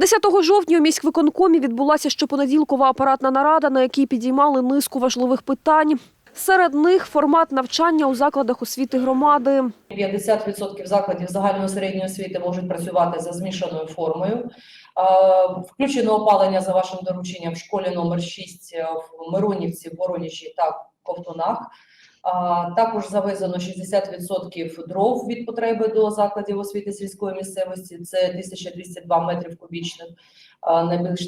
10 жовтня у міськвиконкомі відбулася щопонеділкова апаратна нарада, на якій підіймали низку важливих питань. Серед них формат навчання у закладах освіти громади. 50% закладів загальної середньої освіти можуть працювати за змішаною формою. Включено опалення за вашим дорученням в школі номер 6 в Миронівці, Воронежі та Ковтунах. Також завезено 60% дров від потреби до закладів освіти сільської місцевості. Це 1202 метрів кубічних.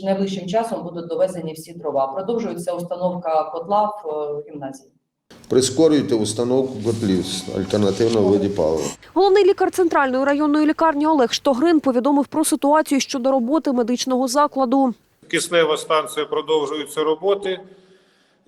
Найближчим часом будуть довезені всі дрова. Продовжується установка котла в е, гімназії. Прискорюйте установку котлів з альтернативного виді палива. Головний лікар центральної районної лікарні Олег Штогрин повідомив про ситуацію щодо роботи медичного закладу. Киснева станція продовжуються роботи.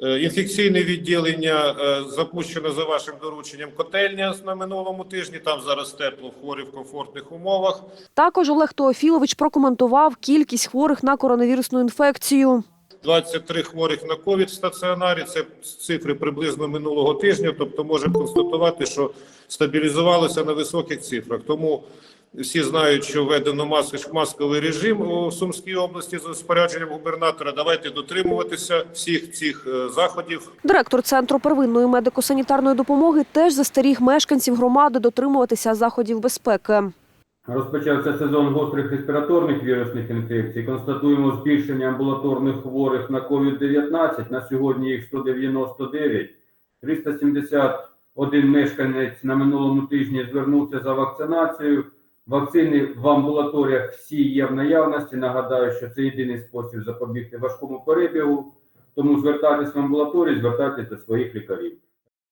Е, Інфекційне відділення е, запущено за вашим дорученням котельня на минулому тижні. Там зараз тепло, хворі в комфортних умовах. Також Олег Теофілович прокоментував кількість хворих на коронавірусну інфекцію. 23 хворих на ковід в стаціонарі. Це цифри приблизно минулого тижня. Тобто можемо констатувати, що стабілізувалося на високих цифрах. Тому всі знають, що введено мас- масковий режим у Сумській області за розпорядженням губернатора. Давайте дотримуватися всіх цих е, заходів. Директор центру первинної медико-санітарної допомоги теж застеріг мешканців громади дотримуватися заходів безпеки. Розпочався сезон гострих респіраторних вірусних інфекцій. Констатуємо збільшення амбулаторних хворих на COVID-19. На сьогодні їх 199. 371 мешканець на минулому тижні звернувся за вакцинацією. Вакцини в амбулаторіях всі є в наявності. Нагадаю, що це єдиний спосіб запобігти важкому перебігу. Тому звертайтесь в амбулаторію, звертайтесь до своїх лікарів.